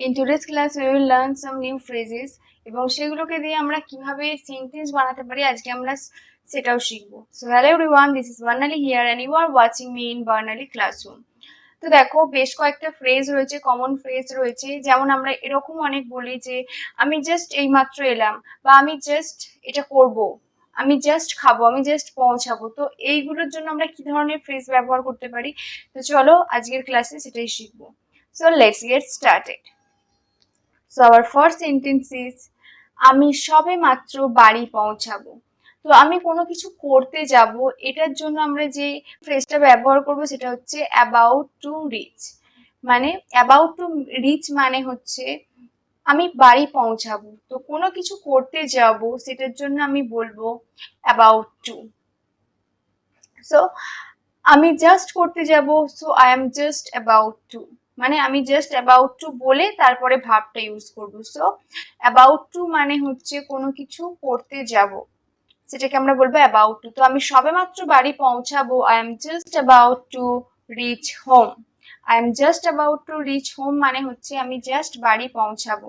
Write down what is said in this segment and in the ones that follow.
In today's class, we will learn some new phrases এবং সেগুলোকে দিয়ে আমরা কীভাবে সেন্টেন্স বানাতে পারি আজকে আমরা সেটাও শিখব। So hello everyone this is Barnali here and you are watching me in Barnali classroom তো দেখো বেশ কয়েকটা ফ্রেজ রয়েছে কমন ফ্রেজ রয়েছে যেমন আমরা এরকম অনেক বলি যে আমি জাস্ট এইমাত্র এলাম বা আমি জাস্ট এটা করব আমি জাস্ট খাব আমি জাস্ট পৌঁছাবো। তো এইগুলোর জন্য আমরা কি ধরনের ফ্রেজ ব্যবহার করতে পারি? তো চলো আজকের ক্লাসে সেটাই শিখব। So let's get started so our first sentence is আমি সবে মাত্র বাড়ি পৌঁছাবো। তো আমি কোনো কিছু করতে যাব, এটার জন্য আমরা যে ফ্রেজটা ব্যবহার করব সেটা হচ্ছে অ্যাবাউট টু রিচ মানে অ্যাবাউট টু রিচ মানে হচ্ছে, আমি বাড়ি পৌঁছাবো। তো কোনো কিছু করতে যাব, সেটার জন্য আমি বলব অ্যাবাউট টু সো আমি জাস্ট করতে যাব so I am just about to মানে আমি জাস্ট অ্যাবাউট টু বলে তারপরে ভাবটা ইউজ করব। সো অ্যাবাউট টু মানে হচ্ছে কোনো কিছু করতে যাব। সেটাকে আমরা বলব অ্যাবাউট টু তো আমি সবেমাত্র বাড়ি পৌঁছাবো। I am just about to reach home I am just about to reach home মানে হচ্ছে আমি জাস্ট বাড়ি পৌঁছাবো।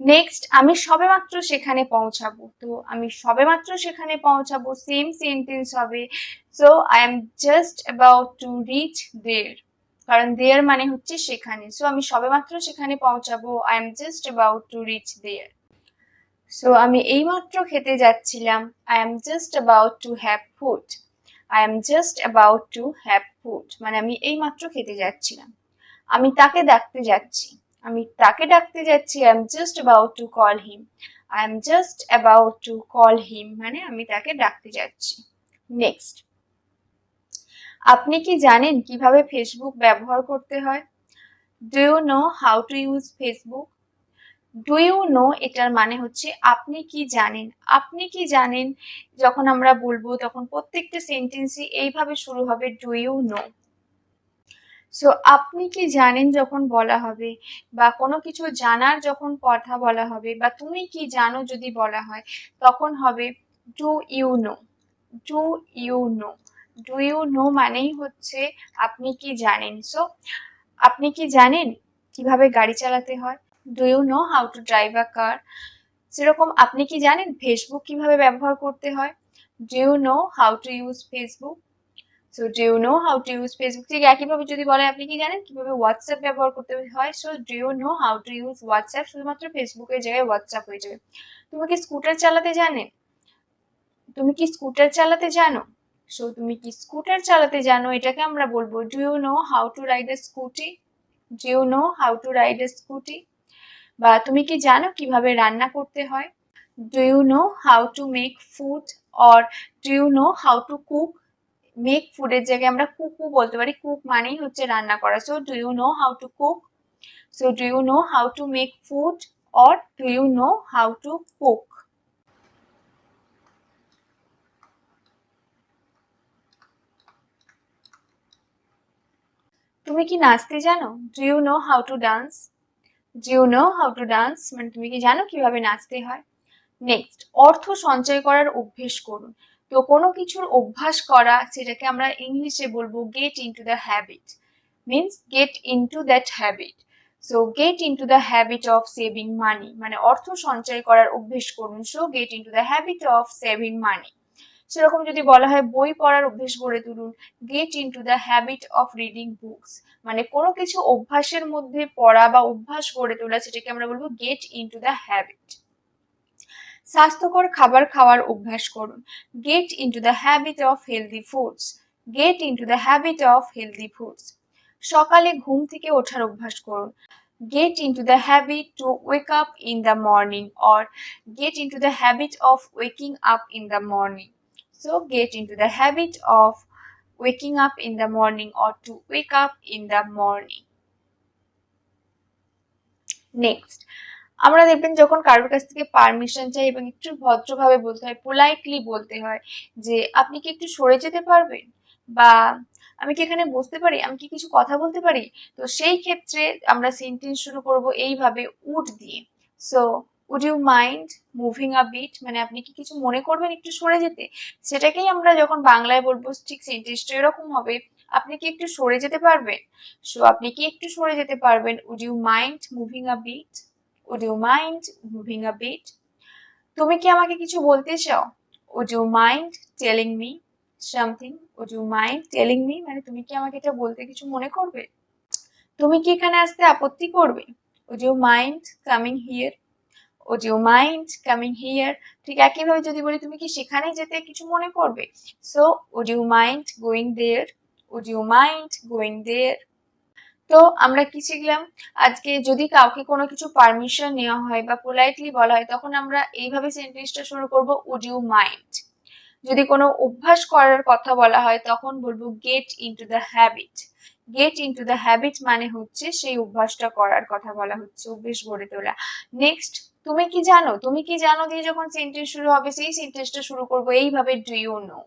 নেক্সট আমি সবেমাত্র সেখানে পৌঁছাবো। তো আমি সবেমাত্র সেখানে পৌঁছাবো। সেম সেন্টেন্স হবে। So I am just about to reach there কারণ দেয়ার মানে হচ্ছে সেখানে। সো আমি সবেমাত্র সেখানে পৌঁছাবো। I am just about to reach there so আমি এইমাত্র খেতে যাচ্ছিলাম। I am just about to have food I am just about to have food মানে আমি এইমাত্র খেতে যাচ্ছিলাম। আমি তাকে ডাকতে যাচ্ছি। আমি তাকে ডাকতে যাচ্ছি। I am just about to call him I am just about to call him মানে আমি তাকে ডাকতে যাচ্ছি। নেক্সট আপনি কি জানেন কীভাবে ফেসবুক ব্যবহার করতে হয়? Do you know how to use Facebook do you know এটার মানে হচ্ছে আপনি কি জানেন? আপনি কি জানেন যখন আমরা বলব তখন প্রত্যেকটা সেন্টেন্সই এইভাবে শুরু হবে ডু ইউ নো সো আপনি কি জানেন যখন বলা হবে বা কোনো কিছু জানার যখন কথা বলা হবে বা তুমি কি জানো যদি বলা হয়, তখন হবে do you know do you know do you know মানেই হচ্ছে আপনি কি জানেন? সো আপনি কি জানেন কীভাবে গাড়ি চালাতে হয়? Do you know how to drive a car সেরকম আপনি কি জানেন ফেসবুক কীভাবে ব্যবহার করতে হয়? Do you know how to use Facebook so do you know how to use Facebook ঠিক একইভাবে যদি বলে আপনি কি জানেন কীভাবে হোয়াটসঅ্যাপ ব্যবহার করতে হয়? So do you know how to use WhatsApp শুধুমাত্র ফেসবুকের জায়গায় হোয়াটসঅ্যাপ হয়ে যাবে। তুমি কি স্কুটার চালাতে জানেন তুমি কি স্কুটার চালাতে জানো? সো তুমি কি স্কুটার চালাতে জানো? এটাকে আমরা বলব do you know how to ride a scooty do you know how to ride a scooty বা তুমি কি জানো কীভাবে রান্না করতে হয়? Do you know how to make food or do you know how to cook make ফুডের জায়গায় আমরা কুকু বলতে পারি। কুক মানেই হচ্ছে রান্না করা। So do you know how to cook so do you know how to make food or do you know how to cook তুমি কি নাচতে জানো? Do you know how to dance do you know how to dance মানে তুমি কি জানো কীভাবে নাচতে হয়? নেক্সট অর্থ সঞ্চয় করার অভ্যেস করুন। তো কোনো কিছুর অভ্যাস করা, সেটাকে আমরা ইংলিশে বলব get into the habit means get into that habit so get into the habit of saving money মানে অর্থ সঞ্চয় করার অভ্যেস করুন। So get into the habit of saving money সেরকম যদি বলা হয় বই পড়ার অভ্যেস গড়ে তুলুন get into the habit of reading books মানে কোনো কিছু অভ্যাসের মধ্যে পড়া বা অভ্যাস গড়ে তোলা সেটাকে আমরা বলব গেট ইনটু দ্য হ্যাবিট স্বাস্থ্যকর খাবার খাওয়ার অভ্যাস করুন get into the habit of healthy foods get into the habit of healthy foods সকালে ঘুম থেকে ওঠার অভ্যাস করুন get into the habit to wake up in the morning or get into the habit of waking up in the morning so get into the habit of waking up in the morning or to wake up in the morning. Next আমরা দেখবেন যখন কারোর কাছ থেকে permission চাই এবং একটু ভদ্রভাবে বলতে হয় পোলাইটলি বলতে হয় যে, আপনি কি একটু সরে যেতে পারবেন? বা, আমি কি এখানে বসতে পারি? আমি কি কিছু কথা বলতে পারি? তো সেই ক্ষেত্রে আমরা সেন্টেন্স শুরু করব এইভাবে উড দিয়ে। So would you mind moving a bit মানে আপনি কি কিছু মনে করবেন একটু সরে যেতে? সেটাকেই আমরা যখন বাংলায় বলব, ঠিক সেন্টেন্সটা এরকম হবে। আপনি কি একটু সরে যেতে পারবেন? সো আপনি কি একটু সরে যেতে পারবেন? Would you mind moving a bit would you mind moving a bit তুমি কি আমাকে কিছু বলতে চাও? Would you mind telling me something would you mind telling me মানে তুমি কি আমাকে এটা বলতে কিছু মনে করবে? তুমি কি এখানে আসতে আপত্তি করবে? Would you mind coming here would you mind coming here ঠিক একইভাবে যদি বলি, তুমি কি সেখানে যেতে কিছু মনে করবে? So would you mind going there would you mind going there তো আমরা কি শিখলাম? আজকে যদি কাউকে কোনো কিছু পারমিশন নেওয়া হয় বা পোলাইটলি বলা হয়, তখন আমরা এইভাবে সেন্টেন্সটা শুরু করব উড ইউ মাইন্ড যদি কোনো অভ্যাস করার কথা বলা হয়, তখন বলব get into the habit get into the habit মানে হচ্ছে সেই অভ্যাসটা করার কথা বলা হচ্ছে, অভ্যেস গড়ে তোলা। নেক্সট তুমি কি জানো? তুমি কি জানো দিয়ে যখন সেন্টেন্স শুরু হবে, সেই সেন্টেন্সটা শুরু করব এইভাবে do you know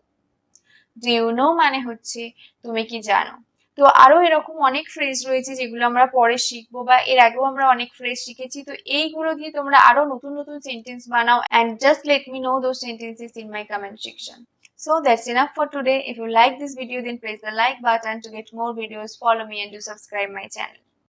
do you know মানে হচ্ছে, তুমি কি জানো? তো আরও এরকম অনেক ফ্রেজ রয়েছে যেগুলো আমরা পরে শিখব বা এর আগেও আমরা অনেক ফ্রেজ শিখেছি। তো এইগুলো দিয়ে তোমরা আরও নতুন নতুন সেন্টেন্স বানাও and just let me know those sentences in my comment section So that's enough for today. If you like this video, then press the like button to get more videos. Follow me and do subscribe my channel.